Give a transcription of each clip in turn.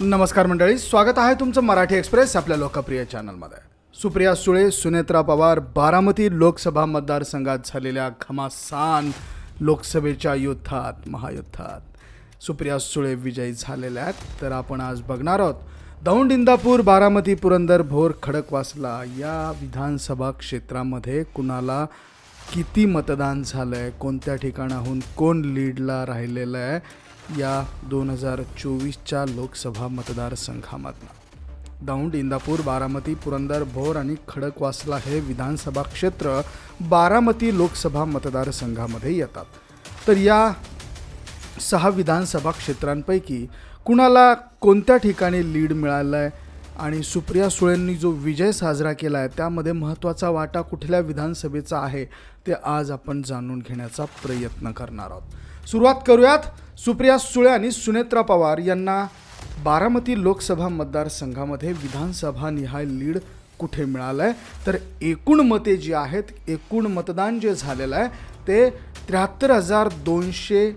नमस्कार मंडळी स्वागत आहे तुमचं मराठी एक्सप्रेस आपल्या लोकप्रिय चॅनलमध्ये. सुप्रिया सुळे सुनेत्रा पवार बारामती लोकसभा मतदारसंघात झालेल्या घमासान लोकसभेच्या युद्धात महायुद्धात. सुप्रिया सुळे विजयी झालेल्या आहेत तर आपण आज बघणार आहोत. दौंड इंदापूर बारामती पुरंदर भोर खडकवासला या विधानसभा क्षेत्रामध्ये कुणाला किती मतदान झालं आहे कोणत्या ठिकाणाहून कोण लीडला राहिलेलं आहे या दोन हजार चोवीसच्या लोकसभा मतदारसंघामधनं. दौंड इंदापूर बारामती पुरंदर भोर आणि खडकवासला हे विधानसभा क्षेत्र बारामती लोकसभा मतदारसंघामध्ये येतात. तर या सहा विधानसभा क्षेत्रांपैकी कुणाला कोणत्या ठिकाणी लीड मिळालं आहे आणि सुप्रिया सुळेंनी जो विजय साजरा केला आहे त्यामध्ये महत्त्वाचा वाटा कुठल्या विधानसभेचा आहे ते आज आपण जाणून घेण्याचा प्रयत्न करणार आहोत. सुरुवात करूयात. सुप्रिया सुळे आणि सुनेत्रा पवार यांना बारामती लोकसभा मतदारसंघामध्ये विधानसभा निहाय लीड कुठे मिळालं आहे तर एकूण मते जी आहेत एकूण मतदान जे झालेलं आहे ते त्र्याहत्तर हजार दोनशे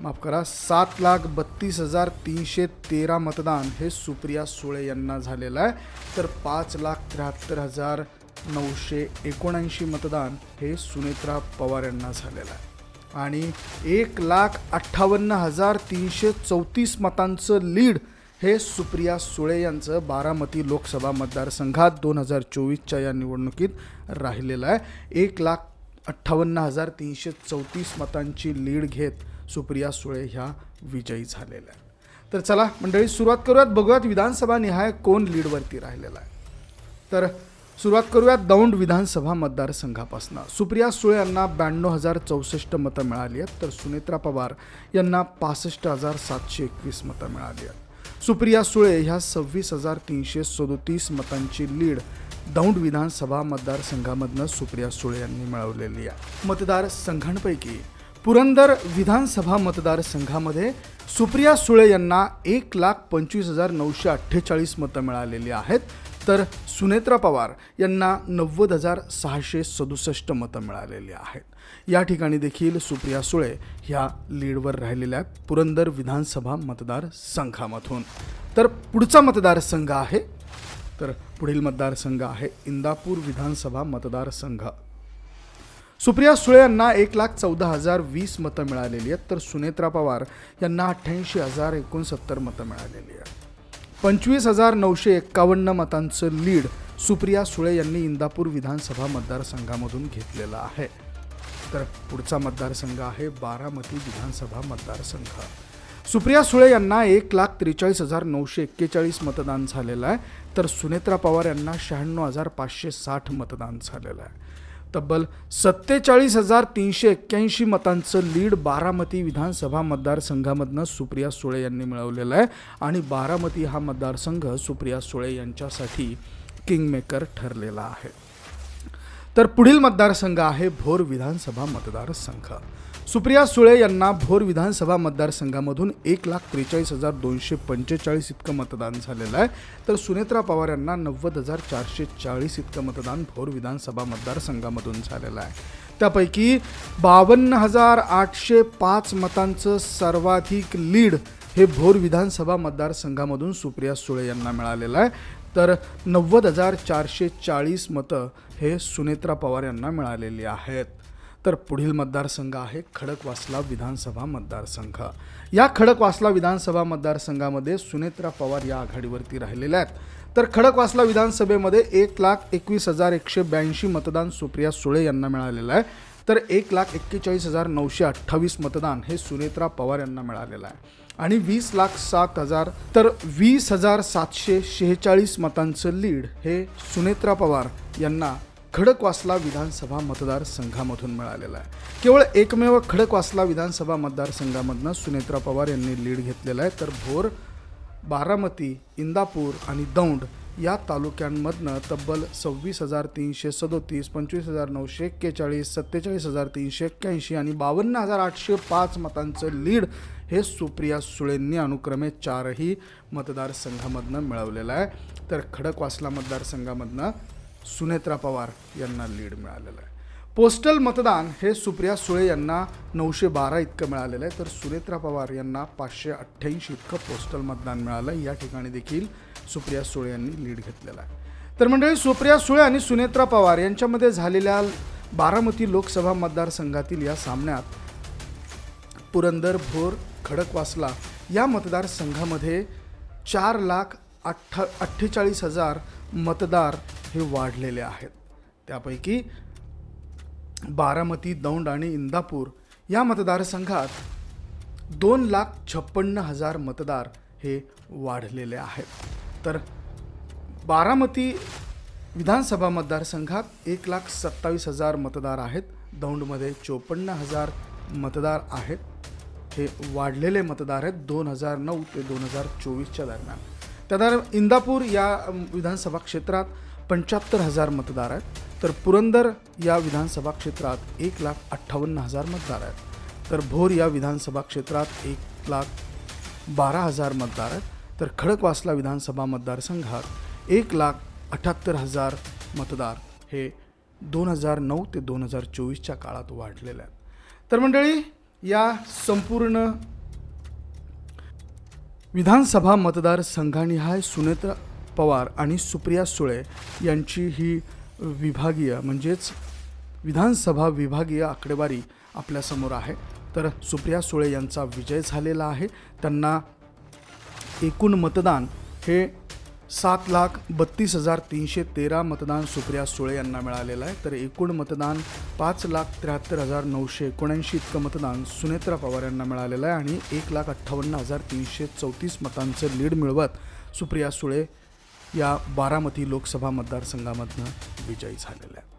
माफ करा सात लाख बत्तीस हजार तीनशे तेरा मतदान हे सुप्रिया सुळे यांना झालेलं आहे. तर पाच लाख त्र्याहत्तर हजार नऊशे एकोणऐंशी मतदान हे सुनेत्रा पवार यांना झालेलं आहे. आणि एक लाख अठ्ठावन्न हजार तीनशे चौतीस मतांचं लीड हे सुप्रिया सुळे यांचं बारामती लोकसभा मतदारसंघात दोन हजार चोवीसच्या या निवडणुकीत राहिलेलं आहे. एक लाख अठ्ठावन्न हजार तीनशे चौतीस मतांची लीड घेत सुप्रिया सुळे ह्या विजयी झालेल्या आहेत. तर चला मंडळी सुरुवात करूयात. बघूयात विधानसभा निहाय कोण लीडवरती राहिलेला आहे. तर सुरुवात करूयात दौंड विधानसभा मतदारसंघापासून. सुप्रिया सुळे यांना ब्याण्णव हजार चौसष्ट मतं मिळाली आहेत तर सुनेत्रा पवार यांना पासष्ट हजार सातशे एकवीस मतं मिळाली आहेत. सुप्रिया सुळे ह्या सव्वीस हजार तीनशे सदोतीस मतांची लीड दौंड विधानसभा मतदारसंघामधनं सुप्रिया सुळे यांनी मिळवलेली आहे. मतदारसंघांपैकी पुरंदर विधानसभा मतदारसंघामध्ये सुप्रिया सुळे यांना एक लाख पंचवीस हजार नऊशे अठ्ठेचाळीस मतं मिळालेली आहेत. तर सुनेत्रा पवार यांना नव्वद हजार सहाशे सदुसष्ट मतं मिळालेली आहेत. या ठिकाणी देखील सुप्रिया सुळे ह्या लीडवर राहिलेल्या आहेत पुरंदर विधानसभा मतदारसंघामधून. तर पुढचा मतदारसंघ आहे. तर पुढील मतदारसंघ आहे इंदापूर विधानसभा मतदारसंघ. सुप्रिया सुळे यांना एक लाख चौदा हजार वीस मतं मिळालेली आहेत तर सुनेत्रा पवार यांना अठ्ठ्याऐंशी हजार एकोणसत्तर मतं मिळालेली आहेत. पंचवीस हजार नऊशे एक्कावन्न मतांचं लीड सुप्रिया सुळे यांनी इंदापूर विधानसभा मतदारसंघामधून घेतलेलं आहे. तर पुढचा मतदारसंघ आहे बारामती विधानसभा मतदारसंघ. सुप्रिया सुळे यांना एक लाख त्रेचाळीस हजार नऊशे एक्केचाळीस मतदान झालेलं आहे तर सुनेत्रा पवार यांना शहाण्णव हजार पाचशे साठ मतदान झालेलं आहे. तब्बल सत्तेचाळीस हजार तीनशे एक्क्याऐंशी मतांचं लीड बारामती विधानसभा मतदारसंघामधनं सुप्रिया सुळे यांनी मिळवलेलं आहे. आणि बारामती हा मतदारसंघ सुप्रिया सुळे यांच्यासाठी किंगमेकर ठरलेला आहे. तर पुढील मतदारसंघ आहे भोर विधानसभा मतदारसंघ. सुप्रिया सुळे यांना भोर विधानसभा मतदारसंघामधून एक लाख त्रेचाळीस हजार दोनशे पंचेचाळीस इतकं मतदान झालेलं आहे. तर सुनेत्रा पवार यांना नव्वद हजार चारशे चाळीस इतकं मतदान भोर विधानसभा मतदारसंघामधून झालेलं आहे. त्यापैकी बावन्न हजार आठशे पाच मतांचं सर्वाधिक लीड हे भोर विधानसभा मतदारसंघामधून सुप्रिया सुळे यांना मिळालेलं आहे. तर नव्वद हजार चारशे चाळीस मतं हे सुनेत्रा पवार यांना मिळालेली आहेत. तर पुढील मतदारसंघ आहे खडकवासला विधानसभा मतदारसंघ. या खडकवासला विधानसभा मतदारसंघामध्ये सुनेत्रा पवार या आघाडीवरती राहिलेल्या आहेत. तर खडकवासला विधानसभेमध्ये एक लाख एकवीस हजार एकशे ब्याऐंशी मतदान सुप्रिया सुळे यांना मिळालेलं आहे. तर एक लाख एक्केचाळीस हजार नऊशे अठ्ठावीस मतदान हे सुनेत्रा पवार यांना मिळालेलं आहे. आणि वीस लाख सात हजार तर वीस हजार सातशे शेहेचाळीस मतांचं लीड हे सुनेत्रा पवार यांना खडकवासला विधानसभा मतदारसंघामधून मिळालेला आहे. केवळ एकमेव खडकवासला विधानसभा मतदारसंघामधनं सुनेत्रा पवार यांनी लीड घेतलेला आहे. तर भोर बारामती इंदापूर आणि दौंड या तालुक्यांमधनं तब्बल सव्वीस हजार तीनशे सदोतीस पंचवीस हजार नऊशे एक्केचाळीस सत्तेचाळीस हजार तीनशे एक्क्याऐंशी आणि बावन्न हजार आठशे पाच मतांचं लीड हे सुप्रिया सुळेंनी अनुक्रमे चारही मतदारसंघामधनं मिळवलेलं आहे. तर खडकवासला मतदारसंघामधनं सुनेत्रा पवार यांना लीड मिळालेलं आहे. पोस्टल मतदान हे सुप्रिया सुळे यांना नऊशे बारा इतकं मिळालेलं आहे. तर सुनेत्रा पवार यांना पाचशे अठ्ठ्याऐंशी इतकं पोस्टल मतदान मिळालं. आहे या ठिकाणी देखील सुप्रिया सुळे यांनी लीड घेतलेला आहे. तर मंडळी सुप्रिया सुळे आणि सुनेत्रा पवार यांच्यामध्ये झालेल्या बारामती लोकसभा मतदारसंघातील या सामन्यात पुरंदर भोर खडकवासला या मतदारसंघामध्ये चार लाख अठ्ठा अठ्ठेचाळीस हजार मतदार हे वाढलेले आहेत. त्यापैकी बारामती दौंड आणि इंदापूर या मतदारसंघात दोन लाख छप्पन्न हजार मतदार हे वाढलेले आहेत. तर बारामती विधानसभा मतदारसंघात एक लाख सत्तावीस हजार मतदार आहेत. दौंडमध्ये चोपन्न हजार मतदार आहेत. हे वाढलेले मतदार आहेत दोन हजार नऊ ते दोन हजार चोवीसच्या दरम्यान. त्या दरम्यान इंदापूर या विधानसभा क्षेत्रात पंच्याहत्तर हजार मतदार आहेत. तर पुरंदर या विधानसभा क्षेत्रात एक लाख अठ्ठावन्न हजार मतदार आहेत. तर भोर या विधानसभा क्षेत्रात एक लाख बारा हजार मतदार आहेत. तर खडकवासला विधानसभा मतदारसंघात एक लाख अठ्याहत्तर हजार मतदार हे दोन हजार नऊ ते दोन हजार चोवीसच्या काळात वाढलेले आहेत. तर मंडळी या संपूर्ण विधानसभा मतदारसंघानिहाय सुनेत्र पवार आणि सुप्रिया सुळे यांची ही विभागीय म्हणजेच विधानसभा विभागीय आकडेवारी आपल्यासमोर आहे. तर सुप्रिया सुळे यांचा विजय झालेला आहे. त्यांना एकूण मतदान हे सात लाख बत्तीस हजार तीनशे तेरा मतदान सुप्रिया सुळे यांना मिळालेलं आहे. तर एकूण मतदान पाच लाख त्र्याहत्तर हजार नऊशे एकोणऐंशी इतकं मतदान सुनेत्रा पवार यांना मिळालेलं आहे. आणि एक लाख अठ्ठावन्न हजार तीनशे चौतीस मतांचं लीड मिळवत सुप्रिया सुळे या बारामती लोकसभा मतदारसंघामधनं विजयी झालेल्या आहेत.